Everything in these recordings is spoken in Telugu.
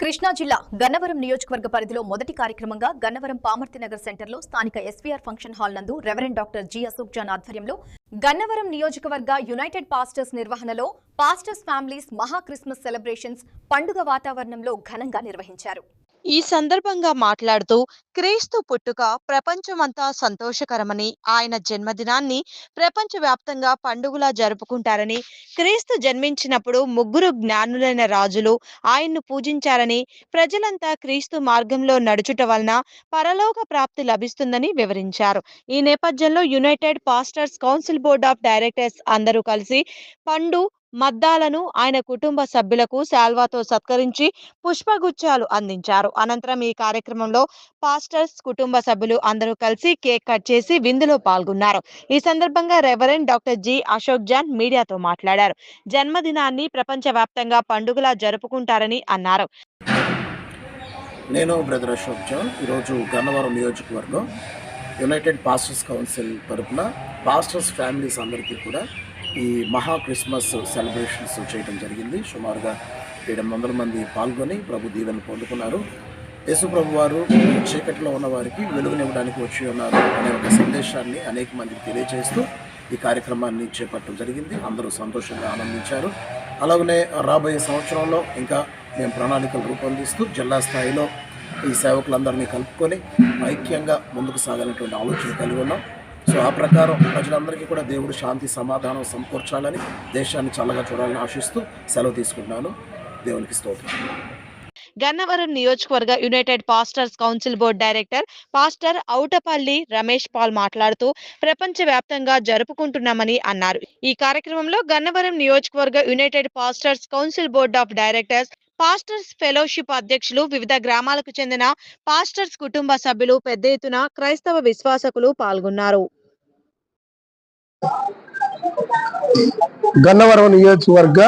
కృష్ణా జిల్లా గన్నవరం నియోజకవర్గ పరిధిలో మొదటి కార్యక్రమంగా గన్నవరం పామర్తి నగర్ సెంటర్లో స్థానిక ఎస్వీఆర్ ఫంక్షన్ హాల్ నందు reverend doctor G Ashok John ఆధ్వర్యంలో గన్నవరం నియోజకవర్గ యునైటెడ్ పాస్టర్స్ నిర్వహణలో పాస్టర్స్ ఫ్యామిలీస్ మహా క్రిస్మస్ సెలబ్రేషన్స్ పండుగ వాతావరణంలో ఘనంగా నిర్వహించారు. ఈ సందర్భంగా మాట్లాడుతూ క్రీస్తు పుట్టుక ప్రపంచమంతా సంతోషకరమని ఆయన జన్మదినాన్ని ప్రపంచవ్యాప్తంగా పండుగలా జరుపుకుంటారని క్రీస్తు జన్మించినప్పుడు ముగ్గురు జ్ఞానులైన రాజులు ఆయన్ను పూజించారని ప్రజలంతా క్రీస్తు మార్గంలో నడుచుట వలన పరలోక ప్రాప్తి లభిస్తుందని వివరించారు. ఈ నేపథ్యంలో united pastors council board of directors అందరూ కలిసి పండు మద్దాలను ఆయన కుటుంబ సభ్యులకు శాల్వాతో సత్కరించి పుష్పగుచ్చాలు అందించారు. అనంతరం ఈ కార్యక్రమంలో పాస్టర్స్ కుటుంబ సభ్యులు అందరూ కలిసి కేక్ కట్ చేసి విందులో పాల్గొన్నారు. ఈ సందర్భంగా reverend doctor G. Ashok John మీడియాతో మాట్లాడారు. జన్మదినాన్ని ప్రపంచవ్యాప్తంగా పండుగలా జరుపుకుంటారని అన్నారు. నేను బ్రదర్ అశోక్ జాన్. ఈరోజు గన్నవరం నియోజకవర్గం యునైటెడ్ పాస్టర్స్ కౌన్సిల్ తరపున పాస్టర్స్ ఫ్యామిలీస్ అందరికీ కూడా ఈ మహా క్రిస్మస్ సెలబ్రేషన్స్ చేయడం జరిగింది. సుమారుగా ఏడు వందల మంది పాల్గొని ప్రభు దీవెన పొందుకున్నారు. యేసుప్రభు వారు చీకటిలో ఉన్న వారికి వెలుగునివ్వడానికి వచ్చి ఉన్నారు అనే ఒక సందేశాన్ని అనేక మందికి తెలియజేస్తూ ఈ కార్యక్రమాన్ని చేపట్టడం జరిగింది. అందరూ సంతోషంగా ఆనందించారు. అలాగనే రాబోయే సంవత్సరంలో ఇంకా మేము ప్రణాళికలు రూపొందిస్తూ జిల్లా స్థాయిలో ఈ సేవకులందరినీ కలుపుకొని ఐక్యంగా ముందుకు సాగాలనేటువంటి ఆలోచన కలిగి ఉన్నాం. సో ఆ ప్రకారం ప్రజలందరికీ కూడా దేవుడు శాంతి సమాధానం సమకూర్చాలని దేశాన్ని చల్లగా చూడాలని ఆశిస్తూ సెలవు తీసుకుంటున్నాను. దేవునికి స్తోత్రం. గన్నవరం నియోజకవర్గ united pastors council board director pastor Autapalli Ramesh Paul మాట్లాడుతూ ప్రపంచ వ్యాప్తంగా జరుపుకుంటున్నామని అన్నారు. ఈ కార్యక్రమంలో గన్నవరం నియోజకవర్గ united pastors council board of directors pastors fellowship అధ్యక్షులు వివిధ గ్రామాలకు చెందిన పాస్టర్స్ కుటుంబ సభ్యులు పెద్ద ఎత్తున క్రైస్తవ విశ్వాసకులు పాల్గొన్నారు. గన్నవరం నియోజకవర్గ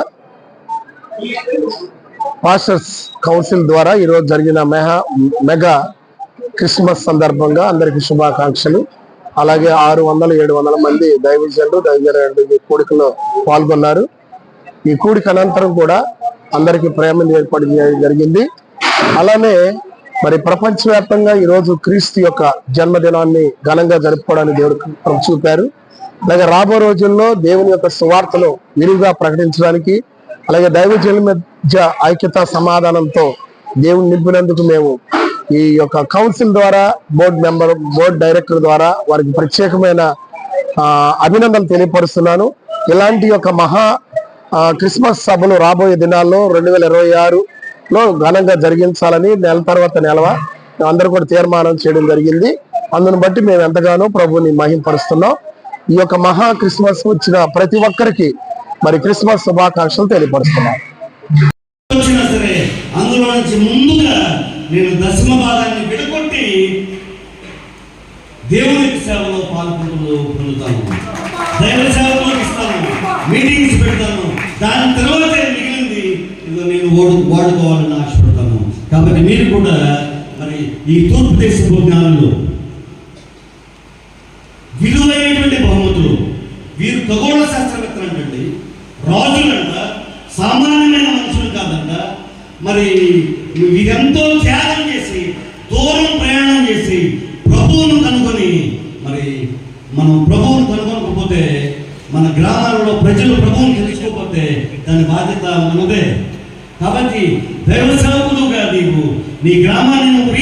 పాస్టర్స్ కౌన్సిల్ ద్వారా ఈరోజు జరిగిన మెహా మెగా క్రిస్మస్ సందర్భంగా అందరికీ శుభాకాంక్షలు. అలాగే ఆరు వందల ఏడు వందల మంది దైవజనులు దైవజనులు కూడికలో పాల్గొన్నారు. ఈ కూడిక అనంతరం కూడా అందరికీ ప్రేమను ఏర్పాటు చేయడం జరిగింది. అలానే మరి ప్రపంచవ్యాప్తంగా ఈరోజు క్రీస్తు యొక్క జన్మదినాన్ని ఘనంగా జరుపుకోవడానికి దేవుడు చూపారు. అలాగే రాబో రోజుల్లో దేవుని యొక్క సువార్తను విరివిగా ప్రకటించడానికి అలాగే దైవజనుల మధ్య ఐక్యత సమాధానంతో దేవుని నింపినందుకు మేము ఈ యొక్క కౌన్సిల్ ద్వారా బోర్డు మెంబర్ బోర్డు డైరెక్టర్ ద్వారా వారికి ప్రత్యేకమైన అభినందన అభినందనలు తెలియపరుస్తున్నాను. ఇలాంటి యొక్క మహా క్రిస్మస్ సభలు రాబోయే దినాల్లో రెండు వేల ఇరవై ఆరులో ఘనంగా జరిగించాలని నెల తర్వాత నెలవ అందరూ కూడా తీర్మానం చేయడం జరిగింది. అందును బట్టి మేము ఎంతగానో ప్రభుని మహింపరుస్తున్నాం. ఈ యొక్క మహా క్రిస్మస్ వచ్చిన ప్రతి ఒక్కరికి మరి క్రిస్మస్ శుభాకాంక్షలు తెలియపరుస్తున్నాం సరే అందులో నుంచి ముందుగా నేను దశమ భాగాన్ని విడగొట్టి దేవుని సేవలో పాల్గొంటూ పొందుతాను. దైవ సేవలో ఇస్తాను. మీటింగ్స్ పెడతాను. దాని తర్వాత మిగిలింది ఇదో నేను ఓడు వాడుకోవాలని ఆశపడతాను. కాబట్టి మీరు కూడా మరి ఈ తూర్పు దేశపు జ్ఞానంలో విలువైనటువంటి బహుమతులు వీరు ఖగోళ శాస్త్రం మరి వీరెంతో త్యాగం చేసి దూరం ప్రయాణం చేసి ప్రభువును కనుగొని మరి మనం ప్రభువును కనుగొనకపోతే మన గ్రామాలలో ప్రజలు ప్రభువుని తెలుసుకోకపోతే దాని బాధ్యత మనదే. కాబట్టి దైవ సేవకులుగా నీవు నీ గ్రామాన్ని నువ్వు